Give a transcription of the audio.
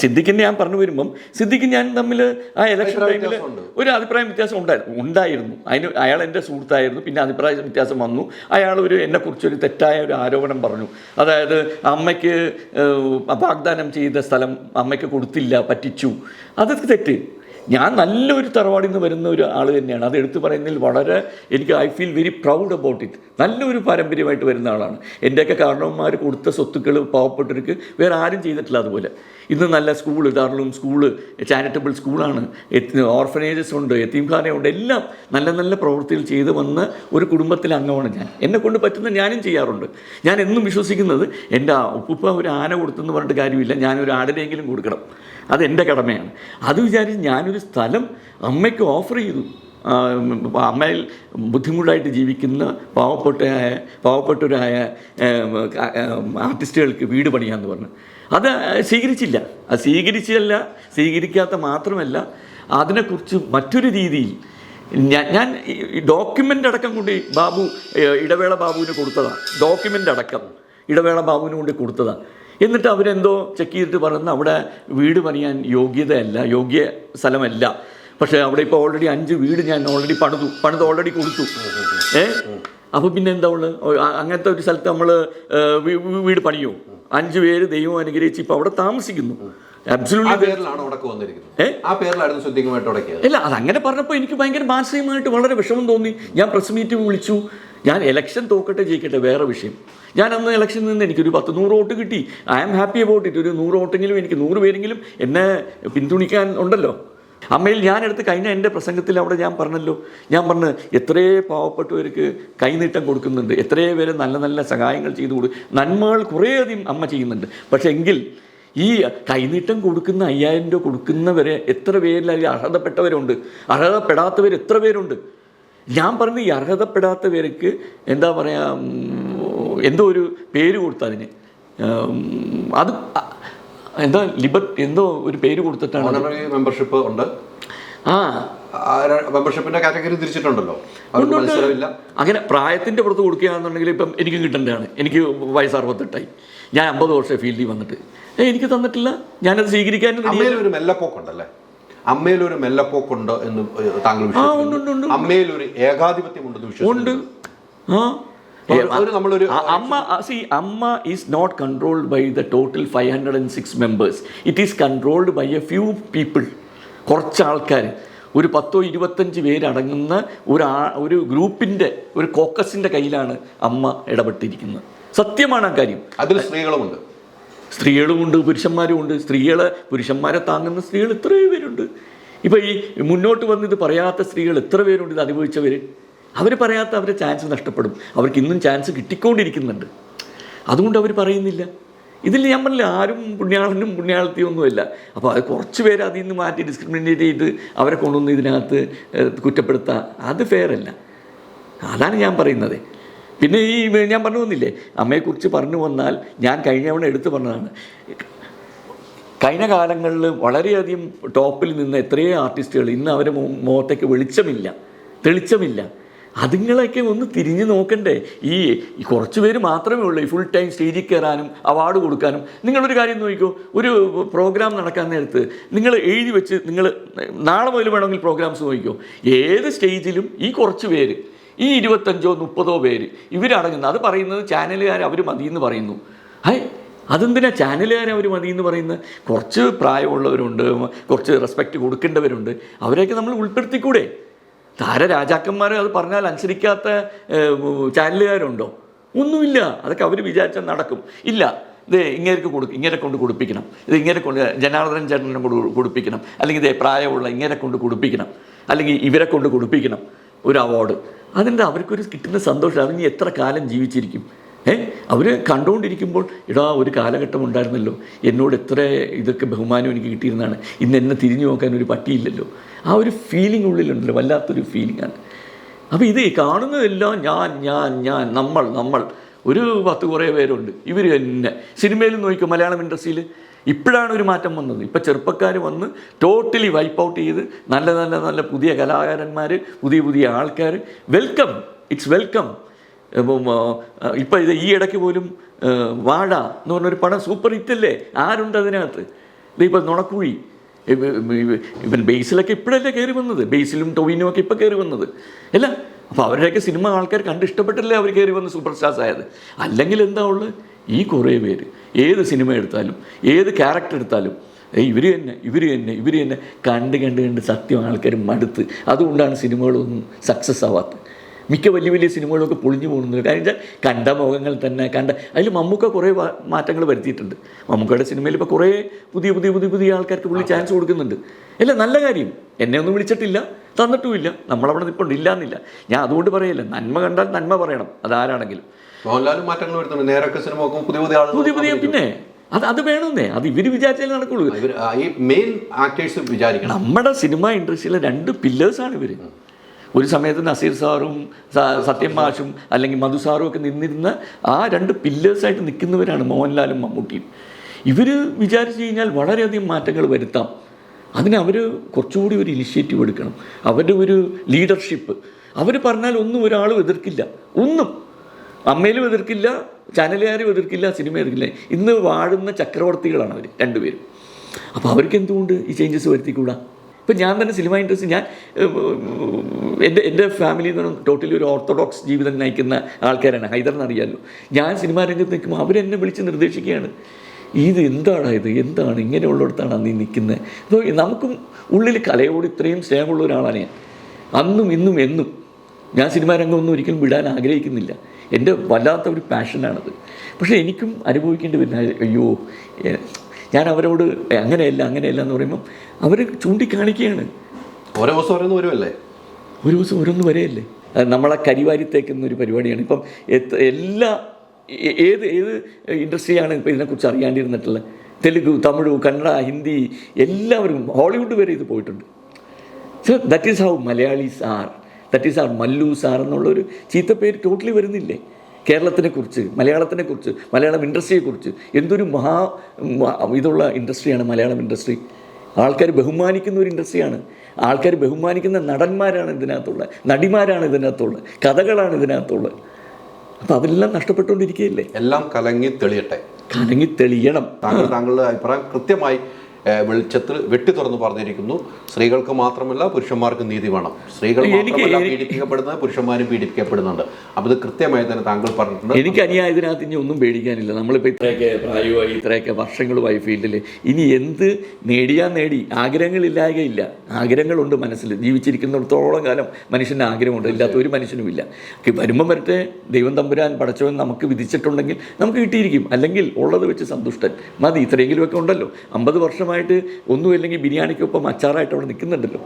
സിദ്ദിഖിനെ ഞാൻ പറഞ്ഞു വരുമ്പം സിദ്ദിഖിന് ഞാൻ തമ്മിൽ ആ ഇലക്ഷൻ ടൈമിൽ ഒരു അഭിപ്രായ വ്യത്യാസം ഉണ്ടായിരുന്നു ഉണ്ടായിരുന്നു. അതിന് അയാൾ എന്റെ സുഹൃത്തായിരുന്നു. പിന്നെ അഭിപ്രായ വ്യത്യാസം വന്നു. അയാൾ ഒരു എന്നെക്കുറിച്ചൊരു തെറ്റായ ഒരു ആരോപണം പറഞ്ഞു. അതായത് അമ്മയ്ക്ക് വാഗ്ദാനം ചെയ്ത സ്ഥലം അമ്മയ്ക്ക് കൊടുത്തില്ല പറ്റിച്ചു. അതൊക്കെ തെറ്റ്. ഞാൻ നല്ലൊരു തറവാടിൽ നിന്ന് വരുന്ന ഒരു ആൾ തന്നെയാണ്. അത് എടുത്തു പറയുന്നതിൽ വളരെ എനിക്ക് I feel very proud about it നല്ലൊരു പാരമ്പര്യമായിട്ട് വരുന്ന ആളാണ്. എന്റെയൊക്കെ കാരണവന്മാർ കൊടുത്ത സ്വത്തുക്കൾ പാവപ്പെട്ടവർക്ക് വേറെ ആരും ചെയ്തിട്ടില്ല അതുപോലെ. ഇന്ന് നല്ല സ്കൂൾ ധാരാളം സ്കൂൾ ചാരിറ്റബിൾ സ്കൂളാണ് ഓർഫനേജസ് ഉണ്ട് എത്തീംഖാനയുണ്ട് എല്ലാം നല്ല നല്ല പ്രവൃത്തികൾ ചെയ്ത് വന്ന ഒരു കുടുംബത്തിലെ അംഗമാണ് ഞാൻ. എന്നെ കൊണ്ട് പറ്റുന്ന ഞാനും ചെയ്യാറുണ്ട്. ഞാൻ എന്നും വിശ്വസിക്കുന്നത് എന്റെ ഉപ്പുപ്പ ഒരു ആന കൊടുത്തെന്ന് പറഞ്ഞിട്ട് കാര്യമില്ല. ഞാനൊരു ആടിനെങ്കിലും കൊടുക്കണം. അത് എന്റെ കടമയാണ്. അത് വിചാരിച്ച് ഞാനൊരു സ്ഥലം അമ്മയ്ക്ക് ഓഫർ ചെയ്തു. അമ്മയിൽ ബുദ്ധിമുട്ടായിട്ട് ജീവിക്കുന്ന പാവപ്പെട്ടയായ പാവപ്പെട്ടവരായ ആർട്ടിസ്റ്റുകൾക്ക് വീട് പണിയാന്ന് പറഞ്ഞു. അത് സ്വീകരിച്ചില്ല. അത് സ്വീകരിച്ചല്ല സ്വീകരിക്കാത്ത മാത്രമല്ല അതിനെക്കുറിച്ച് മറ്റൊരു രീതിയിൽ ഞാൻ ഞാൻ ഡോക്യുമെന്റ് അടക്കം കൊണ്ട് ബാബു ഇടവേള ബാബുവിന് കൊടുത്തതാണ് ഡോക്യുമെന്റ് അടക്കം ഇടവേള ബാബുവിന് കൊണ്ട് കൊടുത്തതാണ് എന്നിട്ട് അവരെന്തോ ചെക്ക് ചെയ്തിട്ട് പറയുന്ന അവിടെ വീട് പണിയാൻ യോഗ്യതയല്ല യോഗ്യ സ്ഥലമല്ല. പക്ഷേ അവിടെ ഇപ്പോൾ ഓൾറെഡി അഞ്ച് വീട് ഞാൻ ഓൾറെഡി പണിതു പണിത് ഓൾറെഡി കൊടുത്തു. ഏ? അപ്പോൾ പിന്നെ എന്താ ഉള്ളത് അങ്ങനത്തെ ഒരു സ്ഥലത്ത് നമ്മൾ വീട് പണിയോ അഞ്ച് പേര് ദൈവം അനുഗ്രഹിച്ച് ഇപ്പോൾ അവിടെ താമസിക്കുന്നു. ആ അത് അങ്ങനെ പറഞ്ഞപ്പോൾ എനിക്ക് ഭയങ്കര മാനസികമായിട്ട് വളരെ വിഷമം തോന്നി. ഞാൻ പ്രസ് മീറ്റ് വിളിച്ചു. ഞാൻ ഇലക്ഷൻ തോക്കട്ടെ ജയിക്കട്ടെ വേറെ വിഷയം. ഞാൻ അന്ന് ഇലക്ഷനിൽ നിന്ന് എനിക്കൊരു പത്ത് നൂറ് വോട്ട് കിട്ടി. I am happy about it ഒരു നൂറ് വോട്ടെങ്കിലും എനിക്ക് നൂറ് പേരെങ്കിലും എന്നെ പിന്തുണയ്ക്കാൻ ഉണ്ടല്ലോ. അമ്മയിൽ ഞാനെടുത്ത് കഴിഞ്ഞ എന്റെ പ്രസംഗത്തിൽ അവിടെ ഞാൻ പറഞ്ഞല്ലോ. ഞാൻ പറഞ്ഞ് എത്രയേ പാവപ്പെട്ടവർക്ക് കൈനീട്ടം കൊടുക്കുന്നുണ്ട്. എത്രയേ പേര് നല്ല നല്ല സഹായങ്ങൾ ചെയ്തു കൊടുക്കും നന്മകൾ കുറേയധികം അമ്മ ചെയ്യുന്നുണ്ട്. പക്ഷേ എങ്കിൽ ഈ കൈനീട്ടം കൊടുക്കുന്ന അയ്യായിരം രൂപ കൊടുക്കുന്നവരെ എത്ര പേരിൽ അതിൽ അർഹതപ്പെട്ടവരുണ്ട്? അർഹതപ്പെടാത്തവർ എത്ര പേരുണ്ട്? ഞാൻ പറഞ്ഞത് ഈ അർഹതപ്പെടാത്ത പേർക്ക് എന്താ പറയുക എന്തോ ഒരു പേര് കൊടുത്തതിന് അത് എന്തോ ലിബർ എന്തോ ഒരു പേര് കൊടുത്തിട്ടാണ്. മെമ്പർഷിപ്പ് ഉണ്ട്. ആ. മെമ്പർഷിപ്പിന്റെ കാറ്റഗറി തിരിച്ചിട്ടുണ്ടല്ലോ. അങ്ങനെ പ്രായത്തിന്റെ പുറത്ത് കൊടുക്കുകയാണെന്നുണ്ടെങ്കിൽ ഇപ്പം എനിക്കും കിട്ടേണ്ടതാണ്. എനിക്ക് വയസ്സ് അറുപത്തെട്ടായി. ഞാൻ അമ്പത് വർഷം ഫീൽഡിൽ വന്നിട്ട്. എനിക്ക് തന്നിട്ടില്ല. ഞാനത് അമ്മയിൽ ഒരു മെല്ലപ്പോക്കുണ്ടല്ലേ? അമ്മയിൽ ഒരു മെല്ലപ്പോക്കുണ്ട് എന്ന് താങ്കൾ വിശ്വസിക്കുന്നു. അമ്മയിൽ ഒരു ഏകാധിപത്യം ഉണ്ടെന്ന് ഉണ്ട് വിശ്വസിക്കുന്നു. ആ. നമ്മളൊരു AMMA see AMMA is not controlled by the total five hundred and six members it is controlled by a few people കുറച്ച് ആൾക്കാർ ഒരു പത്തോ ഇരുപത്തഞ്ച് പേരടങ്ങുന്ന ഒരു ഒരു ഗ്രൂപ്പിന്റെ ഒരു കോക്കസിന്റെ കയ്യിലാണ് അമ്മ ഇടപെട്ടിരിക്കുന്നത്. സത്യമാണ് ആ കാര്യം. അതിൽ സ്ത്രീകളുമുണ്ട്. സ്ത്രീകളുമുണ്ട് പുരുഷന്മാരുമുണ്ട് സ്ത്രീകളെ പുരുഷന്മാരെ താങ്ങുന്ന സ്ത്രീകൾ ഇത്രയും പേരുണ്ട്. ഇപ്പോൾ ഈ മുന്നോട്ട് വന്ന് ഇത് പറയാത്ത സ്ത്രീകൾ എത്ര പേരുണ്ട് ഇത് അനുഭവിച്ചവർ അവർ പറയാത്ത അവരെ ചാൻസ് നഷ്ടപ്പെടും. അവർക്ക് ഇന്നും ചാൻസ് കിട്ടിക്കൊണ്ടിരിക്കുന്നുണ്ട്. അതുകൊണ്ട് അവർ പറയുന്നില്ല. ഇതിൽ ഞാൻ പറഞ്ഞില്ല ആരും പുണ്യാളനും പുണ്യാളത്തിയും ഒന്നുമില്ല അപ്പോൾ അത് കുറച്ച് പേര് അതിൽ നിന്ന് മാറ്റി ഡിസ്ക്രിമിനേറ്റ് ചെയ്ത് അവരെ കൊണ്ടുവന്ന് ഇതിനകത്ത് കുറ്റപ്പെടുത്തുക അത് ഫെയർ അല്ല. അതാണ് ഞാൻ പറയുന്നത്. പിന്നെ ഈ ഞാൻ പറഞ്ഞു വന്നില്ലേ അമ്മയെക്കുറിച്ച് പറഞ്ഞു വന്നാൽ ഞാൻ കഴിഞ്ഞ തവണ എടുത്തു പറഞ്ഞതാണ്. കഴിഞ്ഞ കാലങ്ങളിൽ വളരെയധികം ടോപ്പിൽ നിന്ന് എത്രയോ ആർട്ടിസ്റ്റുകൾ ഇന്ന് അവരെ മുഖത്തേക്ക് വെളിച്ചമില്ല തെളിച്ചമില്ല. അതുങ്ങളൊക്കെ ഒന്ന് തിരിഞ്ഞു നോക്കണ്ടേ. ഈ കുറച്ച് പേര് മാത്രമേ ഉള്ളൂ ഈ ഫുൾ ടൈം സ്റ്റേജിൽ കയറാനും അവാർഡ് കൊടുക്കാനും. നിങ്ങളൊരു കാര്യം നോക്കിക്കോ ഒരു പ്രോഗ്രാം നടക്കാൻ നേരത്ത് നിങ്ങൾ എഴുതി വെച്ച് നിങ്ങൾ നാളെ മുതൽ വേണമെങ്കിൽ പ്രോഗ്രാംസ് നോക്കിക്കോ. ഏത് സ്റ്റേജിലും ഈ കുറച്ച് പേര് ഈ ഇരുപത്തഞ്ചോ മുപ്പതോ പേര് ഇവരടങ്ങുന്നു അത് പറയുന്നത് ചാനലുകാർ അവർ മതി എന്ന് പറയുന്നു. ഹൈ അതെന്തിനാ ചാനലുകാർ അവർ മതി എന്ന് പറയുന്നത്? കുറച്ച് പ്രായമുള്ളവരുണ്ട് കുറച്ച് റെസ്പെക്റ്റ് കൊടുക്കേണ്ടവരുണ്ട് അവരെയൊക്കെ നമ്മൾ ഉൾപ്പെടുത്തിക്കൂടെ? താര രാജാക്കന്മാർ അത് പറഞ്ഞാൽ അനുസരിക്കാത്ത ചാനലുകാരുണ്ടോ? ഒന്നുമില്ല. അതൊക്കെ അവർ വിചാരിച്ചാൽ നടക്കും. ഇല്ല. ഇത് ഇങ്ങേർക്ക് കൊടുക്കും ഇങ്ങനെ കൊണ്ട് കൊടുപ്പിക്കണം. ഇത് ഇങ്ങനെ കൊണ്ട് ജനാർദ്ദനൻ ചേട്ടനെ കൊണ്ട് കൊടുപ്പിക്കണം. അല്ലെങ്കിൽ ഇതേ പ്രായമുള്ള ഇങ്ങനെ കൊണ്ട് കൊടുപ്പിക്കണം. അല്ലെങ്കിൽ ഇവരെ കൊണ്ട് കൊടുപ്പിക്കണം. ഒരു അവാർഡ്. അതിന്റെ അവർക്കൊരു കിട്ടുന്ന സന്തോഷം അതിന് എത്ര കാലം ജീവിച്ചിരിക്കും? ഏ? അവർ കണ്ടുകൊണ്ടിരിക്കുമ്പോൾ ഇടാ ഒരു കാലഘട്ടം ഉണ്ടായിരുന്നല്ലോ. എന്നോട് എത്ര ഇതൊക്കെ ബഹുമാനം എനിക്ക് കിട്ടിയിരുന്നതാണ് ഇന്ന് എന്നെ തിരിഞ്ഞു നോക്കാൻ ഒരു പട്ടിയില്ലല്ലോ. ആ ഒരു ഫീലിംഗ് ഉള്ളിലുണ്ടല്ലോ വല്ലാത്തൊരു ഫീലിംഗാണ് അപ്പോൾ ഇത് കാണുന്നതെല്ലാം ഞാൻ ഞാൻ ഞാൻ നമ്മൾ നമ്മൾ. ഒരു പത്ത് കുറേ പേരുണ്ട്. ഇവർ തന്നെ. സിനിമയിൽ നോക്കിയോ മലയാളം ഇൻഡസ്ട്രിയിൽ ഇപ്പോഴാണ് ഒരു മാറ്റം വന്നത്. ഇപ്പം ചെറുപ്പക്കാർ വന്ന് ടോട്ടലി വൈപ്പ് ഔട്ട് ചെയ്ത് നല്ല നല്ല നല്ല പുതിയ കലാകാരന്മാർ പുതിയ പുതിയ ആൾക്കാർ വെൽക്കം ഇറ്റ്സ് വെൽക്കം ഇപ്പം ഇത് ഈ ഇടയ്ക്ക് പോലും വാഴ എന്ന് പറഞ്ഞൊരു പടം സൂപ്പർ ഹിറ്റല്ലേ? ആരുണ്ട് അതിനകത്ത്? ഇതിപ്പോൾ നുണക്കുഴി. ഇവൻ ബേസിലൊക്കെ ഇപ്പോഴല്ലേ കയറി വന്നത്? ബേസിലും ടൊവിനും ഒക്കെ ഇപ്പം കയറി വന്നത്. അല്ല അപ്പോൾ അവരുടെയൊക്കെ സിനിമ ആൾക്കാർ കണ്ട് ഇഷ്ടപ്പെട്ടല്ലേ അവർ കയറി വന്ന് സൂപ്പർ സ്റ്റാർസ് ആയത് അല്ലെങ്കിൽ എന്താ ഉള്ളത് ഈ കുറേ പേര് ഏത് സിനിമ എടുത്താലും ഏത് ക്യാരക്ടർ എടുത്താലും ഇവർ തന്നെ ഇവർ തന്നെ ഇവർ തന്നെ കണ്ട് കണ്ട് കണ്ട് സത്യം ആൾക്കാർ മടുത്ത്. അതുകൊണ്ടാണ് സിനിമകളൊന്നും സക്സസ് ആവാത്തത്. മിക്ക വലിയ വലിയ സിനിമകളൊക്കെ പൊളിഞ്ഞു പോകുന്നുണ്ട്. കാരണം വെച്ചാൽ കണ്ട മുഖങ്ങൾ തന്നെ കണ്ട അതിൽ മമ്മൂക്ക കുറേ മാറ്റങ്ങൾ വരുത്തിയിട്ടുണ്ട്. മമ്മൂക്കയുടെ സിനിമയിൽ ഇപ്പോൾ കുറേ പുതിയ പുതിയ പുതിയ പുതിയ ആൾക്കാർക്ക് പുള്ളി ചാൻസ് കൊടുക്കുന്നുണ്ട്. അല്ല നല്ല കാര്യം. എന്നെ ഒന്നും വിളിച്ചിട്ടില്ല തന്നിട്ടുമില്ല. നമ്മളവിടെ നിൽപ്പുണ്ട് ഇല്ല എന്നില്ല ഞാൻ അതുകൊണ്ട് പറയല്ല നന്മ കണ്ടാൽ നന്മ പറയണം അതാരാണെങ്കിലും. മോഹൻലാലും മാറ്റങ്ങൾ വരുത്തുന്നുണ്ട്. നേരൊക്കെ സിനിമ പുതിയ പുതിയ പുതിയ പുതിയ പിന്നെ അത് അത് വേണമെന്നേ അത് ഇവർ വിചാരിച്ചാലേ നടക്കുള്ളൂ. ഈ മെയിൻ ആക്ടേഴ്സ് വിചാരിക്കണം. നമ്മുടെ സിനിമ ഇൻഡസ്ട്രിയിലെ രണ്ട് പില്ലേഴ്സാണ് ഇവർ ഒരു സമയത്ത് നസീർ സാറും സത്യം മാഷും അല്ലെങ്കിൽ മധു സാറും ഒക്കെ നിന്നിരുന്ന ആ രണ്ട് പില്ലേഴ്സായിട്ട് നിൽക്കുന്നവരാണ് മോഹൻലാലും മമ്മൂട്ടിയും. ഇവർ വിചാരിച്ചു കഴിഞ്ഞാൽ വളരെയധികം മാറ്റങ്ങൾ വരുത്താം. അതിന് അവർ കുറച്ചുകൂടി ഒരു ഇനിഷ്യേറ്റീവ് എടുക്കണം. അവരുടെ ഒരു ലീഡർഷിപ്പ് അവർ പറഞ്ഞാൽ ഒന്നും ഒരാളും എതിർക്കില്ല. ഒന്നും. അമ്മയിലും എതിർക്കില്ല ചാനലുകാരും എതിർക്കില്ല സിനിമ എതിർക്കില്ല. ഇന്ന് വാഴുന്ന ചക്രവർത്തികളാണ് അവർ രണ്ടുപേരും. അപ്പോൾ അവർക്ക് എന്തുകൊണ്ട് ഈ ചേഞ്ചസ് വരുത്തിക്കൂടാ? ഇപ്പം ഞാൻ തന്നെ സിനിമ ഇൻഡസ്ട്രി ഞാൻ എന്റെ എന്റെ ഫാമിലി പറഞ്ഞാൽ ടോട്ടലി ഒരു ഓർത്തഡോക്സ് ജീവിതം നയിക്കുന്ന ആൾക്കാരാണ്. ഹൈദറിന് അറിയാമല്ലോ ഞാൻ സിനിമാ രംഗത്ത് നിൽക്കുമ്പോൾ അവരെന്നെ വിളിച്ച് നിർദ്ദേശിക്കുകയാണ്. ഇത് എന്താണ് ഇത്? എന്താണ്? ഇങ്ങനെയുള്ളിടത്താണ് നീ നിൽക്കുന്നത് അപ്പോൾ നമുക്കും ഉള്ളിൽ കലയോട് ഇത്രയും സ്നേഹമുള്ള ഒരാളാണ് ഞാൻ. അന്നും ഇന്നും എന്നും ഞാൻ സിനിമാ രംഗമൊന്നും ഒരിക്കലും വിടാൻ ആഗ്രഹിക്കുന്നില്ല. എന്റെ വല്ലാത്ത ഒരു പാഷനാണത് പക്ഷേ എനിക്കും അനുഭവിക്കേണ്ടി വരുന്ന അയ്യോ ഞാൻ അവരോട് അങ്ങനെയല്ല അങ്ങനെയല്ല എന്ന് പറയുമ്പം അവർ ചൂണ്ടിക്കാണിക്കുകയാണ്. ഓരോ ദിവസം ഓരോന്ന് വരുമല്ലേ ഒരു ദിവസം ഓരോന്ന് വരെയല്ലേ? നമ്മളെ കരിവാരി തേക്കുന്ന ഒരു പരിപാടിയാണ്. ഇപ്പം എല്ലാ ഏത് ഏത് ഇൻഡസ്ട്രിയാണ് ഇപ്പം ഇതിനെക്കുറിച്ച് അറിയാണ്ടിരുന്നിട്ടുള്ളത് തെലുഗു തമിഴ് കന്നഡ ഹിന്ദി എല്ലാവരും ഹോളിവുഡ് വരെ ഇത് പോയിട്ടുണ്ട്. So that is how Malayalees are that is are Mallus are എന്നുള്ളൊരു ചീത്ത പേര് ടോട്ടലി വരുന്നില്ലേ? കേരളത്തിനെ മലയാളത്തിനെക്കുറിച്ച് മലയാളത്തിനെ കുറിച്ച് മലയാളം ഇൻഡസ്ട്രിയെക്കുറിച്ച് എന്തൊരു മഹാ ഇതുള്ള ഇൻഡസ്ട്രിയാണ് മലയാളം ഇൻഡസ്ട്രി. ആൾക്കാർ ബഹുമാനിക്കുന്ന ഒരു ഇൻഡസ്ട്രിയാണ്. ആൾക്കാർ ബഹുമാനിക്കുന്ന നടന്മാരാണ് ഇതിനകത്തുള്ള നടിമാരാണ് ഇതിനകത്തുള്ള കഥകളാണ് ഇതിനകത്തുള്ള. അപ്പം അതെല്ലാം നഷ്ടപ്പെട്ടുകൊണ്ടിരിക്കുകയല്ലേ? എല്ലാം കലങ്ങി തെളിയട്ടെ. കലങ്ങി തെളിയണം. താങ്കൾ താങ്കളുടെ അഭിപ്രായം കൃത്യമായി വെളിച്ചത്തിൽ വെട്ടി തുറന്ന് പറഞ്ഞിരിക്കുന്നു. സ്ത്രീകൾക്ക് മാത്രമല്ല പുരുഷന്മാർക്ക് നീതി വേണം. സ്ത്രീകൾ മാത്രമല്ല പീഡിപ്പിക്കപ്പെടുന്നത് പുരുഷന്മാരും പീഡിപ്പിക്കപ്പെടുന്നുണ്ട്. അപ്പോൾ ഇത് കൃത്യമായി തന്നെ താങ്കൾ പറഞ്ഞിട്ടുണ്ട്. എനിക്ക് അനുയായതിനകത്ത് ഇനി ഒന്നും പേടിക്കാനില്ല. നമ്മളിപ്പോൾ ഇത്രയൊക്കെ പ്രായമായി ഇത്രയൊക്കെ വർഷങ്ങളുമായി ഫീൽഡിൽ ഇനി എന്ത് നേടിയാ നേടി? ആഗ്രഹങ്ങൾ ആഗ്രഹങ്ങളില്ലായകയില്ല. ആഗ്രഹങ്ങളുണ്ട് മനസ്സിൽ ജീവിച്ചിരിക്കുന്നിടത്തോളം കാലം മനുഷ്യന്റെ ആഗ്രഹമുണ്ട്. ഇല്ലാത്ത ഒരു മനുഷ്യനുമില്ല. ഇല്ല വരുമ്പം വരട്ടെ. ദൈവം തമ്പുരാൻ പടച്ചവൻ നമുക്ക് വിധിച്ചിട്ടുണ്ടെങ്കിൽ നമുക്ക് കിട്ടിയിരിക്കും. അല്ലെങ്കിൽ ഉള്ളത് വെച്ച് സന്തുഷ്ടൻ. മതി. ഇത്രയെങ്കിലുമൊക്കെ ഉണ്ടല്ലോ. അമ്പത് വർഷമായിട്ട് ഒന്നുമില്ലെങ്കിൽ ബിരിയാണിക്കൊപ്പം അച്ചാറായിട്ട് അവിടെ നിൽക്കുന്നുണ്ടല്ലോ.